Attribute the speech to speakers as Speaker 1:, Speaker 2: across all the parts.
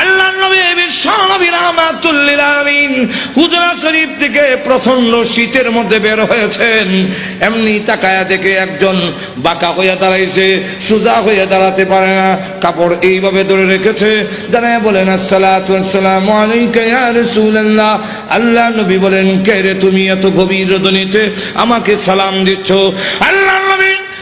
Speaker 1: আল্লাহ নবী শীতের মধ্যে বের হয়েছেন। এমনি দেখে একজন বাঁকা হইয়া দাঁড়াইছে হইয়া দাঁড়াতে পারে না, কাপড় এইভাবে ধরে রেখেছে। বলেন বলেন, কে রে তুমি এত গভীর রজনীতে আমাকে সালাম দিচ্ছ? আল্লাহ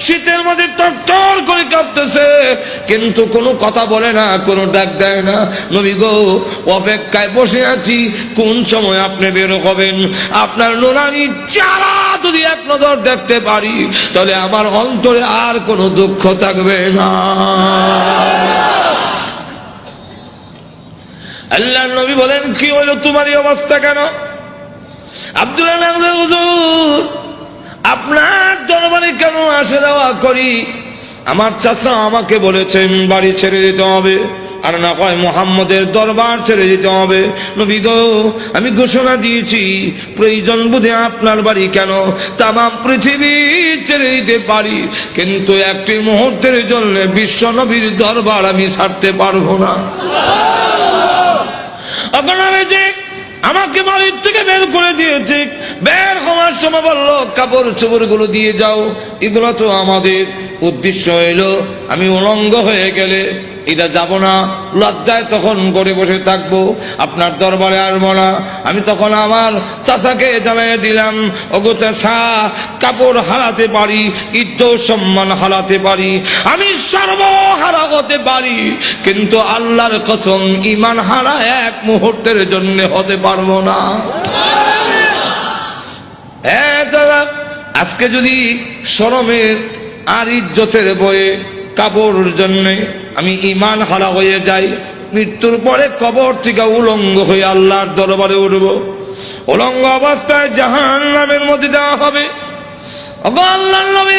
Speaker 1: শীতের মধ্যে তরতর করে কাঁপতেছে। কিন্তু কোনো কথা বলে না, কোনো ডাক দেয় না। নবী গো, অপেক্ষায় বসে আছি, কোন সময় আপনি বের হবেন? আপনার নোরানি চারা যদি এক নজর দেখতে পারি, তাহলে আমার অন্তরে আর কোনো দুঃখ থাকবে না। আল্লাহ নবী বলেন, কি হলো? তোমার এই অবস্থা কেন? আব্দুল্লাহ হুজুর আপনার দরবারে কেন আসে যাওয়া করি? আমার চাচা আমাকে বলেছেন বাড়ি ছেড়ে দিতে হবে। আর না হয় মোহাম্মদের দরবার ছেড়ে দিতে হবে। নবী গো, আমি ঘোষণা দিয়েছি, প্রয়োজন বুঝে আপনার বাড়ি কেন? তাম পৃথিবী ছেড়ে দিতে পারি। কিন্তু একটি মুহূর্তের জন্য বিশ্ব নবীর দরবার আমি ছাড়তে পারব না। আপনারা যে আমাকে বাড়ির থেকে বের করে দিয়েছে, বের হওয়ার সময় বলল, কাপড় চোপড়গুলো দিয়ে যাও। এগুলো তো আমাদের উদ্দেশ্য হইল। আমি উলঙ্গ হয়ে গেলে এটা যাব না। লজ্জায় তখন করে বসে থাকব। আপনার দরবারে আসব না। আমি তখন আমার চাচাকে জানাই দিলাম, ওগো চাষা কাপড় হারাতে পারি, ইজ্জত সম্মান হারাতে পারি। আমি সর্ব হারা হতে পারি, কিন্তু আল্লাহর কসম ইমান হারা এক মুহূর্তের জন্য হতে পারব না। আজকে যদি সরমের আর ইজ্জতের বয়ে কাপড় জন্য আমি ইমান হারা হয়ে যাই, মৃত্যুর পরে কবর থেকে উলঙ্গ হয়ে আল্লাহর দরবারে উঠব। উলঙ্গ অবস্থায় জাহান নামের মধ্যে দেওয়া হবে। আল্লাহ নবী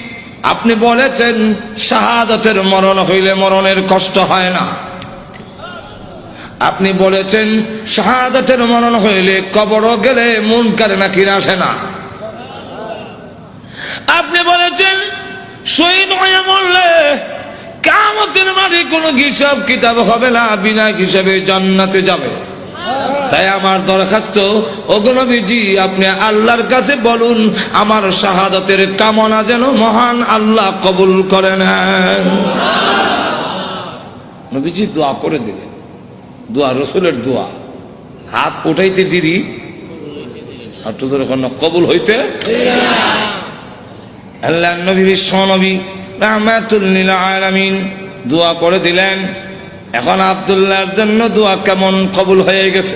Speaker 1: আপনি বলেছেন, শাহাদতের মরণ হইলে মরণের কষ্ট হয় না। আপনি বলেছেন, শাহাদতের মরণ হইলে কবর গেলে মন কারে নাকি আসে না। আপনি বলেছেন, শহীদ হয়ে মরলে কামতের মাঠে কোনো হিসাব কিতাব হবে না, বিনা হিসাবে জান্নাতে যাবে। তাই আমার দরখাস্ত অগনবীজি আপনি আল্লাহর কাছে বলুন, আমার শাহাদতের কামনা যেন মহান আল্লাহ কবুল করে নেন। নবীজি দোয়া করে দিলেন। দোয়া, রসুলের দোয়া। হাত উঠাইতে দিদি আর তো ধরে কোনো কবুল হইতে আল্লাহ নবী, বিশ্ব নবী রহমাতুল্লিল আলামিন দোয়া করে দিলেন। এখন আবদুল্লাহর জন্য দোয়া কেমন কবুল হয়ে গেছে?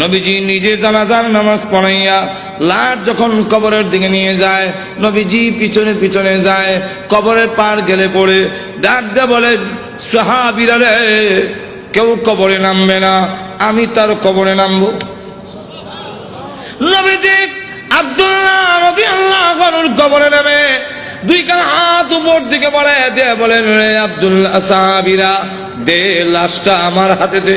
Speaker 1: নবীজি নিজে জানাজার নামাজ পড়াইয়া লাট যখন কবরের দিকে নিয়ে যায়, নবীজি পিছনে পিছনে যায়, কবরের পার গেলে পড়ে, ডাক দিয়ে বলে, সাহাবিরা রে, কেউ কবরে নামবে না, আমি তার কবরে নামবো। নবীজি আব্দুল্লাহ রবি আল্লাহ কবরে নামে, দুই কান হাত উপর দিকে বলে দে বলেন, রে আব্দুল্লাহ সাহাবিরা, দে লাশটা আমার হাতে দে।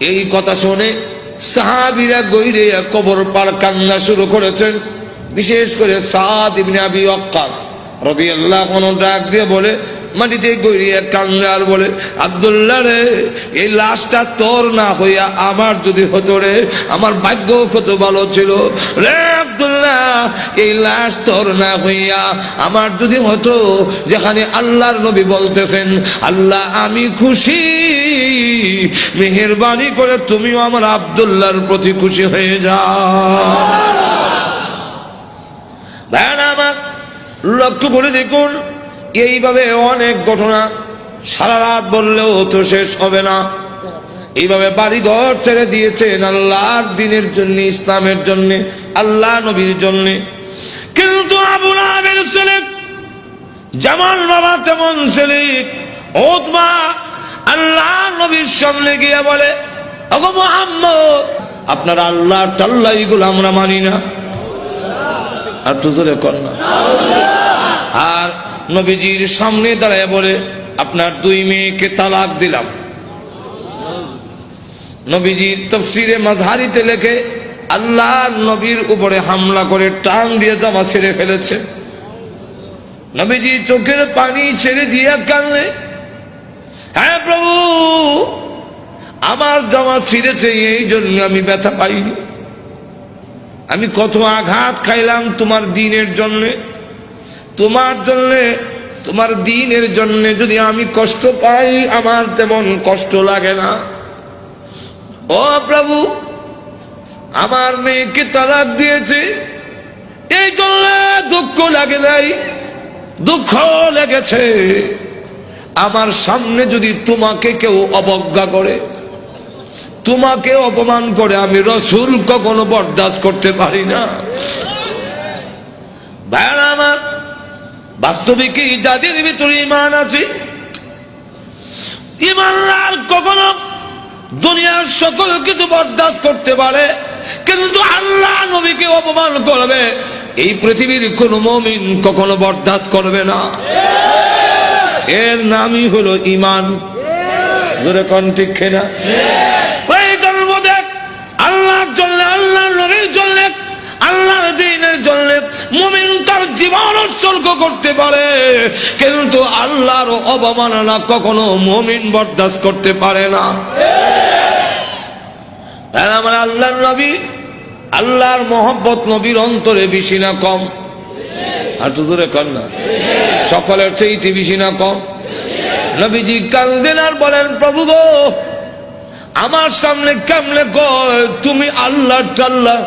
Speaker 1: এই কথা শুনে সাহাবিরা গৈরে কবর পার কান্না শুরু করেছেন। বিশেষ করে সাদ আনহু ডাক দিয়ে বলে, মাটিতে গৈরিয়া কান্না আর বলে, আব্দুল্লাহ রে, এই লাশটা তোর না হইয়া আমার যদি হতো রে, আমার ভাগ্য কত ভালো ছিল। রে আব্দুল্লাহ, এই লাশ তোর না হইয়া আমার যদি হতো, যেখানে আল্লাহর নবী বলতেছেন, আল্লাহ, আমি খুশি। মেহেরবানি করে তুমিও আমার আব্দুল্লাহর প্রতি খুশি হয়ে যাও। আমার, লক্ষ্য করে দেখুন, এইভাবে অনেক ঘটনা সারা রাত বললেও তো শেষ হবে না। এইভাবে বাড়ি ঘর ছেড়ে দিয়েছেন আল্লাহর দিনের জন্য, ইসলামের জন্য, আল্লাহ নবীর জন্য। কিন্তু আবের ছেলে যেমন বাবা তেমন ছেলে, ওতমা আল্লাহ নবীর সামনে গিয়ে বলে, ওগো মোহাম্মদ, আপনার আল্লাহ টাল্লা এগুলো আমরা মানি না। আর তো জোরে কর না। আর নবীজির সামনে দাঁড়ায় বলে, আপনার দুই মেয়েকে তালাক দিলাম। নবীজির তফসিরে মাঝারিতে লেখে, আল্লাহ নবীর উপরে হামলা করে টান দিয়ে জামা ছেড়ে ফেলেছে। নবীজি চোখের পানি ছেড়ে দিয়ে কানলে হ্যাঁ প্রভু, আমার জামা ছিঁড়েছে, এই জন্য আমি ব্যথা পাইনি। আমি কত আঘাত খাইলাম তোমার দিনের জন্যে। তোমার জন্যে, তোমার দিনের জন্যে যদি আমি কষ্ট পাই, আমার তেমন কষ্ট লাগে না। ও প্রভু, আমার মেয়েকে তালাক দিয়েছে। এই জন্য দুঃখ লাগে নাই দুঃখ লেগেছে। আমার সামনে যদি তোমাকে কেউ অবজ্ঞা করে, তোমাকে অপমান করে, আমি রসুল কখনো বরদাস্ত করতে পারি না। আমার, বাস্তবিকই যাদের ভিতরে ইমান আছে। ইমানদার কখনো দুনিয়ার সকল কিছু বরদাস্ত করতে পারে, কিন্তু আল্লাহ নবীকে অপমান করবে। এই পৃথিবীর কোন মমিন কখনো বরদাস্ত করবে না। এর নামই হলো ইমান। জোরে কন ঠিক খেনা আল্লাহর জন্য নবীর জন্য তার জীবন করতে পারে, কিন্তু আল্লাহর অবমাননা কখনো মুমিন বরদাস্ত করতে পারে না। আমার আল্লাহর নবী, আল্লাহর মোহব্বত নবীর অন্তরে বেশি না কম? আর তো দূরে কর না। সকলের চেয়ে বেশি না কম। নবীজি কান্দেন আর বলেন, প্রভু গো, আমার সামনে কেমনে কয়? তুমি আল্লাহ টাল্লাহ।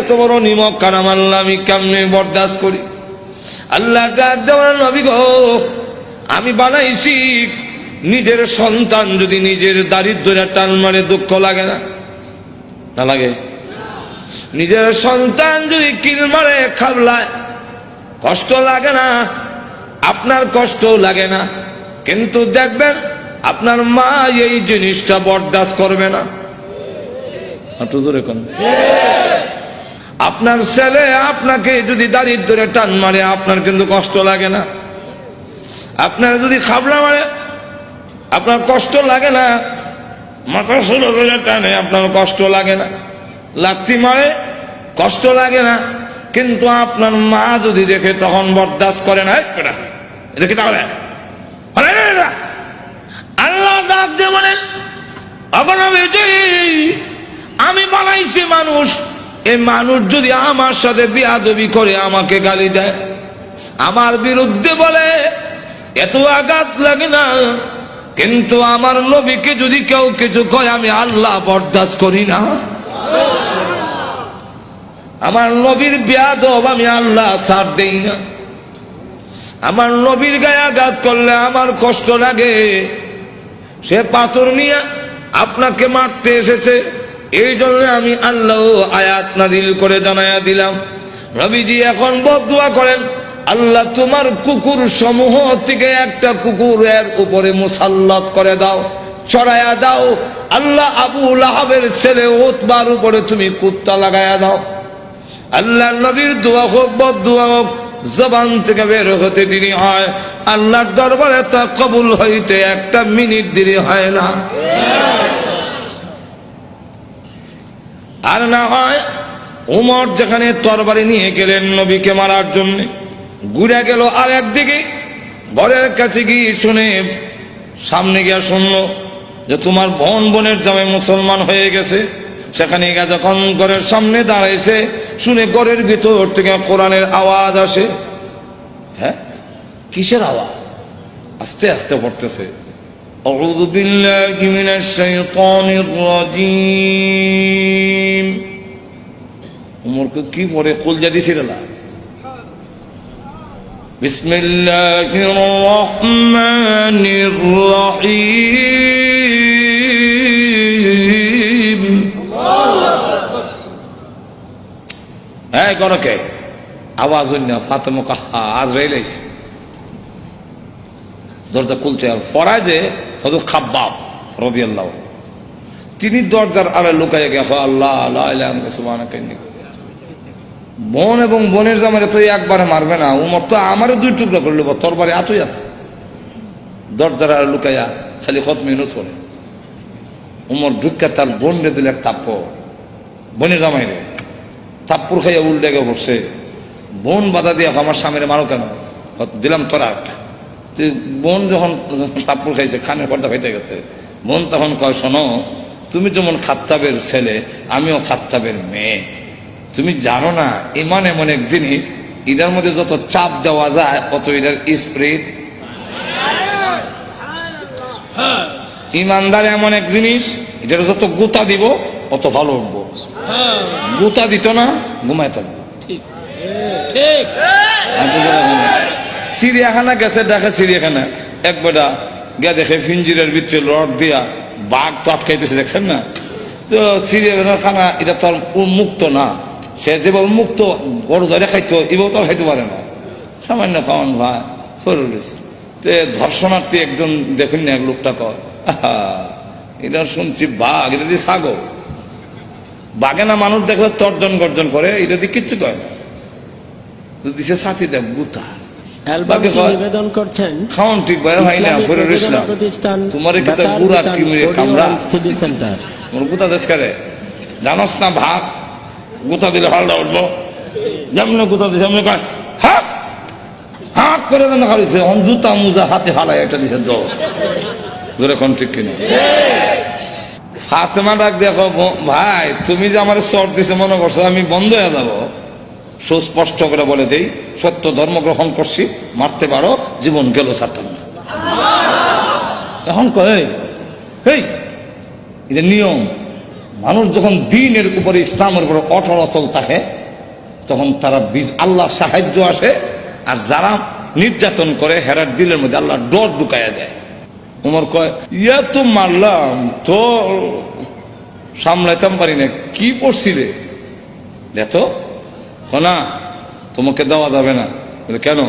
Speaker 1: এত বড় নিমক কারাম আল্লাহ আমি কেমনে বরদাস্ত করি? আল্লাহ নবী গো, আমি বানাইছি। নিজের সন্তান যদি নিজের দারিদ্র টান মারে, দুঃখ লাগে না? না লাগে। নিজের সন্তান যদি কিল মারে, খাবলায়। কষ্ট লাগে না, আপনার কষ্ট লাগে না। কিন্তু দেখবেন, আপনার মা এই জিনিসটা বরদাস্ত করবে না। আপনার ছেলে আপনাকে যদি দারিদ্রে টান মারে, আপনার কিন্তু কষ্ট লাগে না। আপনার যদি খাবলা মারে, আপনার কষ্ট লাগে না। মাথা শুরু করে টানে, আপনার কষ্ট লাগে না। লাত্তি মারে, কষ্ট লাগে না। কিন্তু আপনার মা যদি দেখে তখন বরদাস্ত করে না দেখি তাহলে? আল্লাহ ডাক দিয়ে বলেন আমি বানাইছি মানুষ। এই মানুষ যদি আমার সাথে বিয়াদবি করে আমাকে গালি দেয়, আমার বিরুদ্ধে বলে, এত আঘাত লাগে না। কিন্তু আমার নবীকে যদি কেউ কিছু কয়, আমি আল্লাহ বরদাস্ত করি না। আমার নবীর বিয়াদব আমি আল্লাহ ছাড় দেই না। আমার নবীর গায়ে আঘাত করলে আমার কষ্ট লাগে। সে পাথর নিয়ে আপনাকে মারতে এসেছে। এই জন্য আমি আল্লাহ আয়াত নাদিল করে জানাইয়া দিলাম। রবিজি এখন বদুয়া করেন, আল্লাহ তোমার কুকুর সমূহ থেকে একটা কুকুর এর উপরে মুসাল্লাত করে দাও চড়াইয়া দাও। আল্লাহ আবু লাহাবের ছেলে ওতবার উপরে তুমি কুত্তা লাগাইয়া দাও। আল্লাহ নবীর দোয়া হোক বদুয়া হোক, জবান থেকে বের হতে দেরি হয়। আল্লাহর দরবারে তা কবুল হইতে একটা মিনিট দেরি হয় না। আর না হয় উমর যেখানে তরবারি নিয়ে গেলেন নবীকে মারার জন্য, ঘুরে গেল আর একদিকে, ঘরের কাছে গিয়ে শুনে সামনে গিয়া শুনল যে তোমার বোন বোনের জামে মুসলমান হয়ে গেছে। সেখানে গিয়ে যখন ঘরের সামনে দাঁড়াইছে শুনে ঘরের ভিতর থেকে কোরআনের আওয়াজ আসে হ্যাঁ কিসের আওয়াজ আস্তে আস্তে পড়তেছে أعوذ بالله من الشيطان الرجيم উমরকে কি পড়ে কুল জাদি সিরালা بسم الله الرحمن الرحيم করকে আওয়াজ ফাতেমা কাহা আজ রেলেস দরজা খুলছে আর পড়ায় যে হয়তো খাব্বাব রবি আল্লাহ তিনি দরজার আড়ে লুকাইয়া হয় আল্লাহ আল্লাহ বোন এবং বোনের জামারে তো একবারে মারবে না। উমর তো আমারও দুই টুকরা করল তোর বাড়ি এতই আছে। দরজার আড়ে লুকাইয়া খালি খত মিনুস পড়ে উমর ঢুকা তার বোন রে দিল এক তাপ্প বোনের জামাই রে তাপ্পুর খাইয়া উল্টে গে পড়ছে বোন বাধা দিয়ে আমার স্বামীরে মারো কেন? দিলাম তোরা একটা বোন যখন তাপ্পুর খাইছে খানের পর্দা ফেটে গেছে। বোন তখন কয়, শোনো, তুমি যেমন খাত্তাবের ছেলে, আমিও খাত্তাবের মেয়ে। তুমি জানো না এমন এমন এক জিনিস, এটার মধ্যে যত চাপ দেওয়া যায়, অত এটার স্প্রিট ইমানদার এমন এক জিনিস, এটার যত গুতা দিব অত ভালো উঠবো গুতা দিত না ঘুমায় থাকব
Speaker 2: ঠিক। ঠিক
Speaker 1: চিড়িয়াখানা গেছে দেখে চিড়িয়াখানা। এক বেটা গে দেখে ফিঞ্জিরের ভিতরে রড দিয়া বাঘ তো আটকাইতেছে দেখছেন না? তো চিড়িয়াখানার খানা এটা তো উন্মুক্ত না। সে যেভাবে মুক্ত গরু ধরে খাইতো এভাবে তো খাইতে পারে না। সামান্য খাওয়ান ভাই সরু তো ধর্ষণার্থী একজন দেখুন না এক লোকটা কয় এটা শুনছি বাঘ এটা দিয়ে ছাগল। বাঘে না মানুষ দেখলে তর্জন গর্জন করে এটা দিয়ে কিচ্ছু করে না। দিছে সাথী দেখ গুতা।
Speaker 2: নিবেদন করছেন
Speaker 1: খাওয়ান ঠিক ভাই হয় না ইসলাম। তোমার কি গুড়া কিমরে
Speaker 2: সেন্টার।
Speaker 1: মোর গুতা দেশ করে। জানস না ভাগ গুতা দিলে হালটা উঠবো। যেমন গুতা দিছে এমনি কয় হাক হাক করে দেন হারিয়েছে অন জুতা মুজা হাতে হালাই একটা দিছে দো ধরে কোন ঠিক কিনা? ফাতেমা ডাক দেখো ভাই, তুমি যে আমার শর্ট দিছে মনে করছ, আমি বন্ধ হয়ে যাব। সুস্পষ্ট করে বলে দেই, সত্য ধর্ম গ্রহণ করছি, মারতে পারো, জীবন গেল ছাড়তাম না। এখন কয় এটা নিয়ম। মানুষ যখন দিনের উপরে ইসলামের উপরে অটল অচল থাকে, তখন তারা বীজ আল্লাহ সাহায্য আসে, আর যারা নির্যাতন করে, হেরার দিলের মধ্যে আল্লাহ ডর ঢুকাইয়া দেয়। উমর কয় ইয়া তো মারলাম তো সামলাইতাম পারি না কি পড়ছিলে দেখো না তোমাকে দেওয়া যাবে না বলে, কেন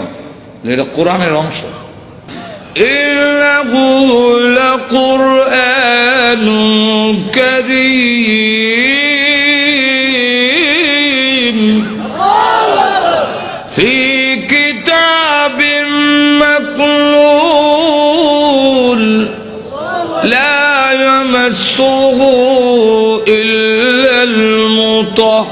Speaker 1: বলে, এটা কোরআনের অংশ إنه لقرآن كريم لا يمسه إلا المطهرون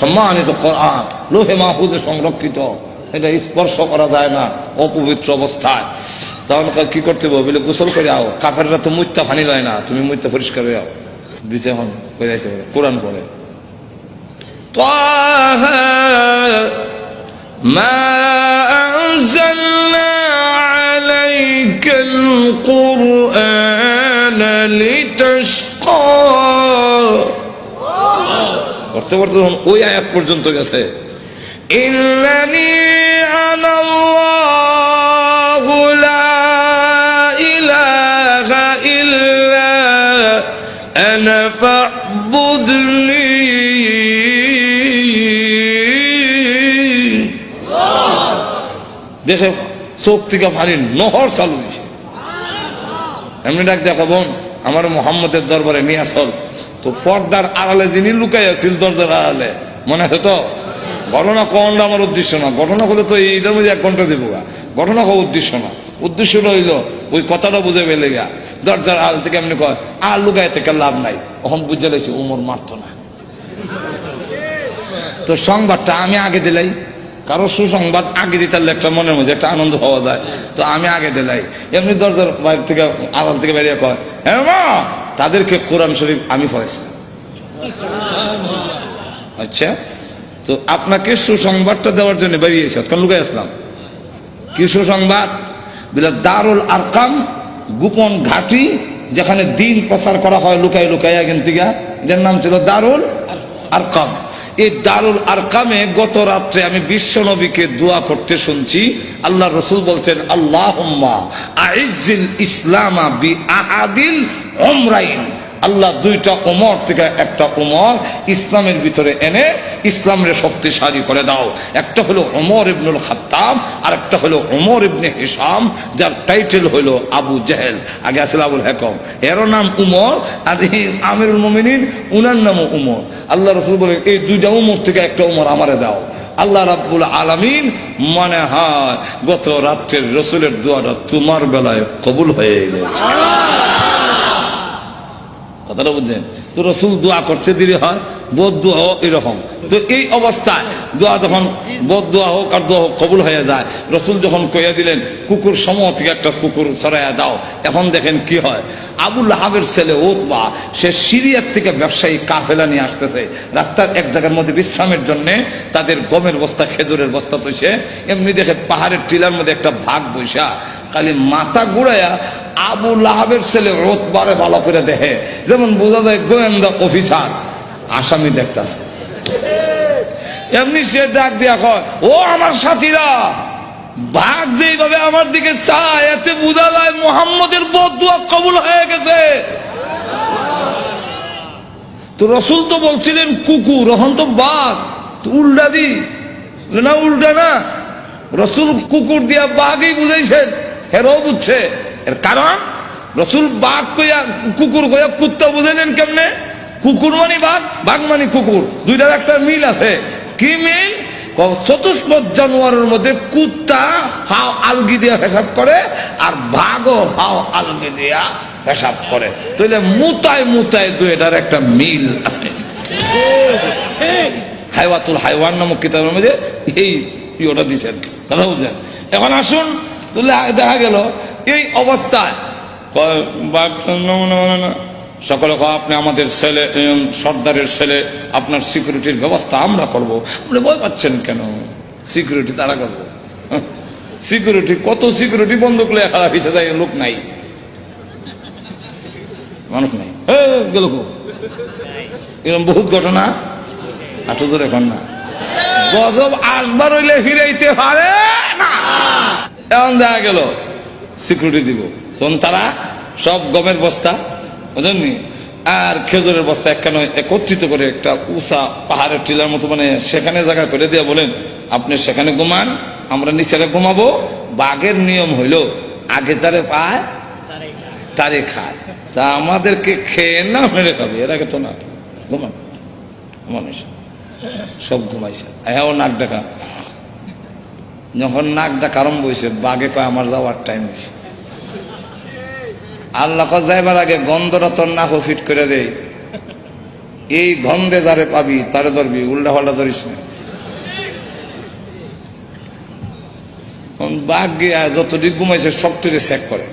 Speaker 1: সম্মানিত কোরআন লোহে মাহফুজে সংরক্ষিত এটা স্পর্শ করা যায় না অপবিত্র অবস্থায় তখন কয় কি করতে হবে বলে গোসল করে আও কাফেররা তো মুত্যা ফানি লয় না তুমি মুত্যা পরিষ্কার হয়ে আও দিছে এখন বেরাইছে কোরআন পড়ে طه ما أنزلنا عليك القرآن لتشقى করতে করতে যখন ওই আয়াত পর্যন্ত গেছে ইন্নানি আনাল্লাহু লা ইলাহা ইল্লা আনা ফা'বুদনি দেখে চোখ থেকে পানি নহর চালু হয়েছে। এমনি ডাক দেখা বোন, আমার মোহাম্মদের দরবারে নিয়ে আসল। তো পর্দার আড়ালে যিনি লুকাই আছিল দরজার আড়ালে, মনে আছে তো? ঘটনা কোনটা আমার উদ্দেশ্য না। ঘটনা হলে তো এইটার মধ্যে এক ঘণ্টা দেবো ঘটনা হওয়া উদ্দেশ্য না। উদ্দেশ্য রইল ওই কথাটা বুঝে পেলে গা দরজার আল থেকে এমনি কয়, আর লুকাই থেকে লাভ নাই। ওখান বুঝে লেছি উমর মারত না। তো সংবাদটা আমি আগে দিলাই। কারও সুসংবাদ আগে দিতে পারলে একটা মনের মধ্যে একটা আনন্দ পাওয়া যায়। তো আমি আগে দিলাই। এমনি দরজার বাইরে থেকে, আড়াল থেকে বেরিয়ে কয় হ্যাঁ মা, তাদেরকে কোরআন শরীফ আমি পড়েছি আচ্ছা তো আপনাকে সুসংবাদটা দেওয়ার জন্য বেরিয়েছে। কারণ লুকাই আসলাম। কি সুসংবাদ? বলে, দারুল আরকাম, গোপন ঘাটি, যেখানে দিন প্রচার করা হয় লুকাই লুকাই এখান থেকে। এটার নাম ছিল দারুল আরকাম। এই দারুল আরকামে গত রাত্রে আমি বিশ্ব নবীকে দোয়া করতে শুনছি। আল্লাহ রসুল বলছেন আল্লাহ আইজিল ইসলামা বি আহাদিল অমরাইন আল্লাহ দুইটা উমর থেকে একটা উমর ইসলামের ভিতরে এনে ইসলামের শক্তিশালী করে দাও। একটা হলো উমর ইবনুল খাত্তাব আর একটা হলো উমর ইবনে হিসাম যার টাইটেল হলো আবু জেহেল। আগে আসলে আবুল হেকম। এরও নাম উমর, আর আমিরুল মমিনিন, উনার নামও উমর। আল্লাহ রসুল বলে এই দুইটা উমর থেকে একটা উমর আমারে দাও। আল্লাহ রাব্বুল আলামিন মনে হয়, গত রাত্রের রসুলের দোয়াটা তোমার বেলায় কবুল হয়ে গেছে। কথাটা বুঝছেন তো রসুল দোয়া করতে দিলে হয়, বোধ দোয়া হোক এরকম। তো এই অবস্থায় দোয়া যখন, বোধ দোয়া হোক আর দোয়া হোক কবুল হয়ে যায়, রসুল যখন কইয়া দিলেন, কুকুর সমূহ থেকে একটা কুকুর সরাইয়া দাও। এখন দেখেন কি হয়? আবুল হাবের ছেলে ওতবা, সে সিরিয়ার থেকে ব্যবসায়ী কাফেলা নিয়ে আসতেছে। রাস্তার এক জায়গার মধ্যে বিশ্রামের জন্য তাদের গমের বস্তা, খেজুরের বস্তা তৈছে এমনি দেখে পাহাড়ের টিলার মধ্যে একটা ভাগ বৈশা খালি মাথা ঘুরাইয়া আবু লাহাবের ছেলে রোতবারে ভালো করে দেখে। যেমন বোঝা যায় গোয়েন্দা অফিসার। আসামি দেখতেছে। এমনি সে ডাক দিয়া কয়, ও আমার সাথীরা, বাঘ যেইভাবে আমার দিকে চায়, এতে বোঝা যায় মোহাম্মদের বদুয়া কবুল হয়ে গেছে। তো রসুল তো বলছিলেন, কুকুর, এখন তো বাঘ উল্টা দি। না, উল্টা না। রসুল কুকুর দিয়া বাঘই বুঝাইছেন। হেরও বুঝছে। এর কারণ? রসুল বাঘ কইয়া, কুকুর কইয়া কুত্তা বুঝে বুঝাইলেন কেমনে? কুকুর মানে বাঘ বাঘ মানে কুকুর। দুইটার একটা মিল আছে। কি মিল? চতুষ্পদ জানোয়ারের মধ্যে কুত্তা হাও আলগি দিয়া পেশাব করে, আর বাঘও হাও আলগি দিয়া পেশাব করে। তাহলে মুতায় মুতায় দুইটার একটা মিল আছে। হাইওয়াতুল হাইওয়ান নামক কিতাবের মধ্যে এই ইয়েটা দিচ্ছেন কথা বুঝছেন এখন আসুন, তাহলে দেখা গেল এই অবস্থায়। না। সকলে আপনি আমাদের ছেলে সর্দারের ছেলে, আপনার সিকিউরিটির ব্যবস্থা আমরা করব। আপনি ভয় পাচ্ছেন কেন? সিকিউরিটি তারা করব। সিকিউরিটি কত সিকিউরিটি বন্ধ করলে খারাপ হিসেবে লোক নাই। মানুষ নাই। গেল এরকম বহুত ঘটনা? আটো ধরে এখন না গজব আসবার হইলে ফিরাইতে পারে না। এমন দেখা গেল। সিকিউরিটি দিব। তখন তারা সব গমের বস্তা বুঝলেননি আর খেজুরের বস্তা একখানে একত্রিত করে একটা উষা পাহাড়ের টিলার মতো মানে সেখানে জায়গা করে দিয়ে বলেন, আপনি সেখানে ঘুমান, আমরা নিচেরে ঘুমাবো। বাঘের নিয়ম হইল, আগে যারে পায়, তারে খায়। তা আমাদেরকে খেয়ে না মেরে খাবে, এর আগে তো না। ঘুমান। মানুষ সব ঘুমাইছে। হ্যাঁ ও নাক ডাকা যখন নাক ডাকা আরম্ভ হয়েছে বাঘে কয়, আমার যাওয়ার টাইম আল্লাহ যাইবার আগে গন্ধটা তোর নাক ফিট করে দেই এই গন্ধে যারে পাবি, তারে ধরবি, উল্টা পাল্টা ধরিস না। বাঘ গিয়া যতটুকু ঘুমাইছে, সবটুকু চেক করে।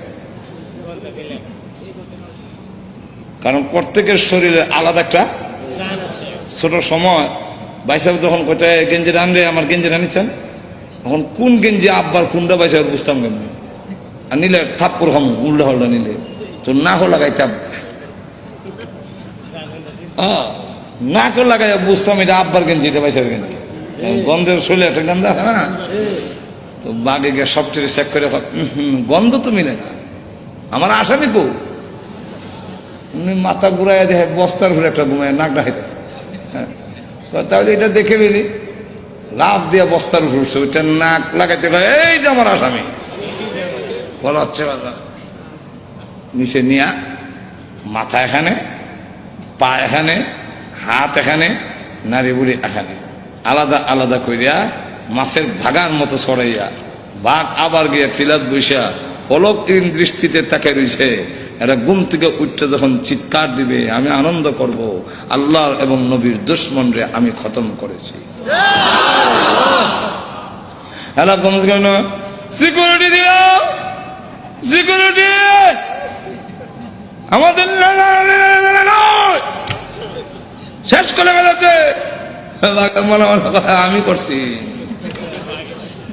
Speaker 1: কারণ প্রত্যেকের শরীরে আলাদা একটা ছোট সময়। বাইসাব যখন কোথায় গেঞ্জি রানবে আমার গেঞ্জি রানিচ্ছেন তখন কোন গেঞ্জি আব্বার কোনটা আর বুঝতাম কেমন? আর নিলে থাপ্পর হম উল্টা হল্টা নিলে। তো না হো লাগাইতাম। হ্যাঁ, না করে লাগাই বুঝতাম এটা আব্বার গেঞ্জি এটা বাইসাব গেঞ্জি গন্ধের শরীরে একটা গন্ধ না? তো বাঘে গিয়ে সবচেয়ে চেক করে গন্ধ তো মিলে না। আমার আসামি কো? উনি মাথা ঘুরাই দেখে বস্তার ঘুরে একটা ঘুমায় নাক ডাকাইতেছে। হ্যাঁ। তাহলে এটা দেখে ফেলি। লাভ দিয়ে বস্তার ঘুরছে ওইটা নাক লাগাইতে এই যে আমার আসামি। বলা হচ্ছে নিচে নিয়া, মাথা এখানে, পা এখানে, হাত এখানে নারী বুড়ি এখানে। আলাদা আলাদা করিয়া মাছের ভাগার মতো ছড়াইয়া, বাঘ আবার গিয়া টিলাত বৈশা পলক দৃষ্টিতে তাকে রয়েছে এরা ঘুম থেকে উঠতে যখন চিৎকার দিবে, আমি আনন্দ করব, আল্লাহ এবং নবীর দুশ্মন রে আমি খতম করেছি। সিকিউরিটি সিকিউরিটি আমাদের। শেষ করে ফেলেছে! আমি করছি।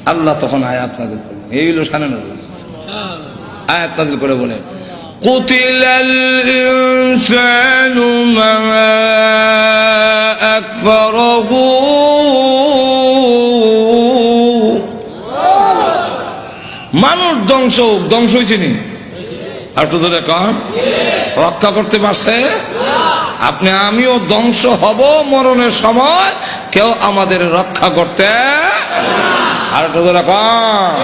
Speaker 1: আল্লাহ তখন আয়াত নাজিল করলেন। এই হলো সানে নাজিল আয়াত নাজিল করে বলে قتل الإنسان ما أكفره মানুষ ধ্বংস হোক, ধ্বংস হয়েছে নি আর তো ধরে কন রক্ষা করতে পারছে আপনি আমিও ধ্বংস হব মরণের সময় কেউ আমাদের রক্ষা করতে আর তো ধরে কন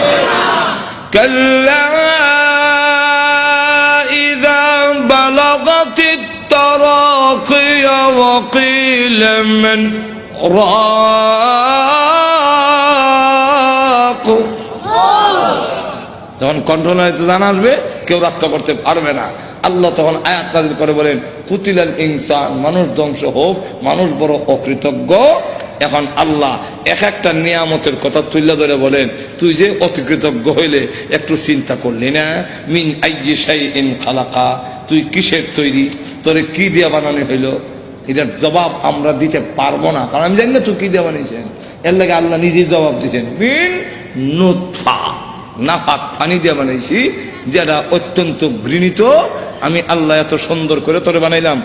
Speaker 1: وقيل من راق যখন কন্ট্রোল জানা আসবে কেউ রক্ষা করতে পারবে না আল্লাহ তখন আয়াত নাজিল করে বলেন কুতিলাল ইনসান মানুষ ধ্বংস হোক মানুষ বড় অকৃতজ্ঞ এখন আল্লাহ এক একটা নিয়ামতের কথা তুলে ধরে বলেন তুই যে অতিকৃতজ্ঞ হইলে একটু চিন্তা করলি না মিন আইয়ি শাইইন খালাকা তুই কিসের তৈরি তোরে কি দিয়ে বানানো হইলো এটার জবাব আমরা দিতে পারব না। কারণ আমি জানি না তুই কি দেওয়া নিয়েছেন। এর লাগে আল্লাহ নিজেই জবাব দিয়েছেন। মিন নুৎফা নাফাক ফানি দিয়ে বানাইছি যেটা অত্যন্ত ঘৃণিত। আমি আল্লাহ এত সুন্দর করে তোরে বানাইলাম।